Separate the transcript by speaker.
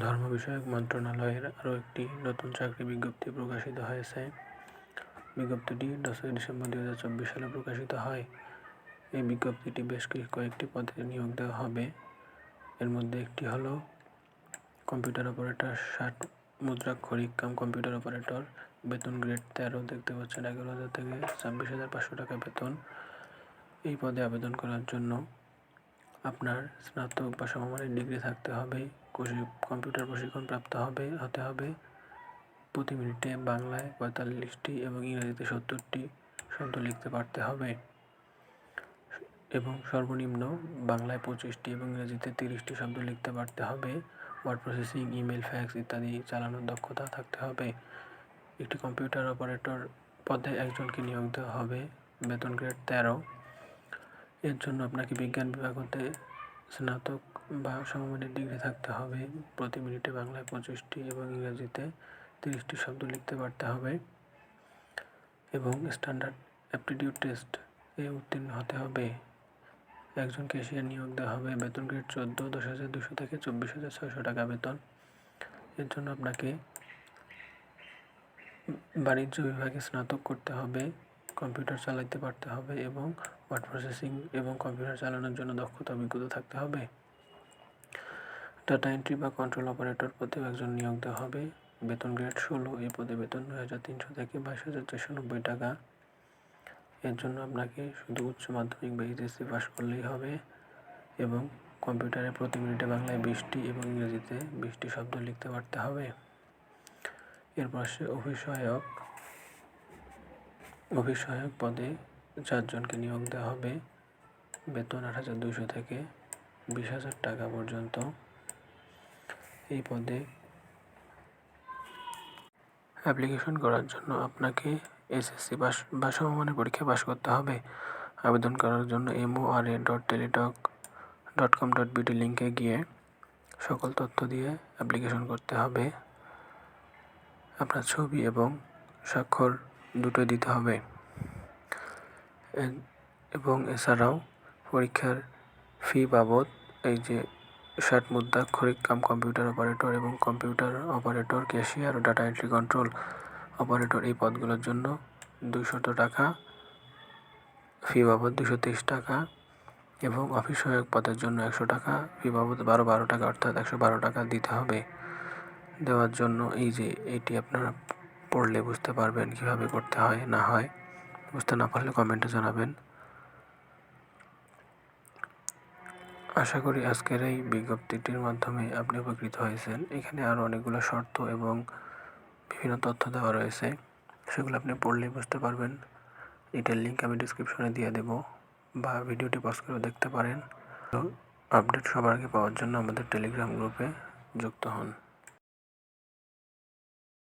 Speaker 1: ধর্ম বিষয়ক মন্ত্রণালয়ের আরও একটি নতুন চাকরি বিজ্ঞপ্তি প্রকাশিত হয়েছে। বিজ্ঞপ্তিটি দশই ডিসেম্বর দু হাজার চব্বিশ সালে প্রকাশিত হয়। এই বিজ্ঞপ্তিটি বেশ কিছু কয়েকটি পদে নিয়োগ দেওয়া হবে। এর মধ্যে একটি হলো, কম্পিউটার অপারেটর, ষাট মুদ্রাক্ষরিক কাম কম্পিউটার অপারেটর, বেতন গ্রেড তেরো, দেখতে পাচ্ছেন এগারো হাজার থেকে ছাব্বিশ হাজার পাঁচশো টাকা বেতন। এই পদে আবেদন করার জন্য আপনার স্নাতক বা সমমানের ডিগ্রি থাকতে হবে। কম্পিউটার প্রশিক্ষণ প্রাপ্ত হবে, হতে হবে। প্রতি মিনিটে বাংলায় পঁয়তাল্লিশটি এবং ইংরেজিতে সত্তরটি শব্দ লিখতে পারতে হবে। এবং সর্বনিম্ন বাংলায় পঁচিশটি এবং ইংরেজিতে তিরিশটি শব্দ লিখতে পারতে হবে। ওয়ার্ড প্রসেসিং ইমেল ফ্যাক্স ইত্যাদি চালানোর দক্ষতা থাকতে হবে। একটি কম্পিউটার অপারেটর পদে একজনকে নিয়োগ দেওয়া হবে। বেতন গ্রেড তেরো। এর জন্য আপনাকে বিজ্ঞান বিভাগ হতে স্নাতক সমমানের ডিগ্রি থাকতে হবে। প্রতি মিনিটে বাংলায় পঁচিশটি এবং ইংরেজিতে তিরিশটি শব্দ লিখতে পারতে হবে এবং স্ট্যান্ডার্ড অ্যাপটিটিউড টেস্ট এ উত্তীর্ণ হতে হবে। একজন ক্যাশিয়ার নিয়োগ দেওয়া হবে। বেতন গ্রেড চোদ্দ, দশ হাজার দুশো থেকে চব্বিশ হাজার ছয়শো টাকা বেতন। এর জন্য আপনাকে বাণিজ্য বিভাগে স্নাতক করতে হবে, কম্পিউটার চালাতে পারতে হবে এবং ওয়ার্ড প্রসেসিং এবং কম্পিউটার চালানোর জন্য দক্ষতা, অভিজ্ঞতা থাকতে হবে। ডাটা এন্ট্রি বা কন্ট্রোল অপারেটর পদেও একজন নিয়োগ দেওয়া হবে। বেতন গ্রেড ষোলো, এই পদে বেতন নয় হাজার তিনশো থেকে বাইশ হাজার চারশো নব্বই টাকা। এর জন্য আপনাকে শুধু উচ্চ মাধ্যমিক বা এইচএসসি পাস করলেই হবে এবং কম্পিউটারে প্রতি মিনিটে বাংলায় বিশটি এবং ইংরেজিতে বিশটি শব্দ লিখতে পারতে হবে। এরপর আসে অভিসহায়ক অভিসহায়ক পদে চারজনকে নিয়োগ দেওয়া হবে। বেতন আট হাজার দুশো থেকে বিশ হাজার টাকা পর্যন্ত। এই পদে অ্যাপ্লিকেশন করার জন্য আপনাকে এসএসসি পাস বা সমমানের পরীক্ষা পাস করতে হবে। আবেদন করার জন্য M O R A dot Teletalk dot com dot BD লিঙ্কে গিয়ে সকল তথ্য দিয়ে অ্যাপ্লিকেশন করতে হবে। আপনার ছবি এবং স্বাক্ষর দুটোই দিতে হবে। এবং এছাড়াও পরীক্ষার ফি বাবদ এই যে ষাট মুদ্রাক্ষরিক কাম কম্পিউটার অপারেটর এবং কম্পিউটার অপারেটর, ক্যাশিয়ার ও ডাটা এন্ট্রি কন্ট্রোল অপারেটর এই পদগুলোর জন্য দুইশত টাকা, ফি বাবদ দুশো তেইশ টাকা এবং অফিস সহায়ক পদের জন্য একশো টাকা, ফি বাবদ বারো বারো টাকা অর্থাৎ একশো বারো টাকা দিতে হবে। দেওয়ার জন্য এই যে এটি আপনারা পড়লে বুঝতে পারবেন কীভাবে করতে হয়, না হয়, বুঝতে না পারলে কমেন্টে জানাবেন। আশা করি আজকের এই বিজ্ঞপ্তিটির মাধ্যমে আপনি উপকৃত হয়েছেন। এখানে আরও অনেকগুলো শর্ত এবং বিভিন্ন তথ্য দেওয়া রয়েছে। সেগুলো আপনি পড়লেই বুঝতে পারবেন। এটার লিঙ্ক আমি ডিসক্রিপশনে দিয়ে দেব বা ভিডিওটি পজ করেও দেখতে পারেন। আপডেট সবার আগে পাওয়ার জন্য আমাদের টেলিগ্রাম গ্রুপে যুক্ত হন।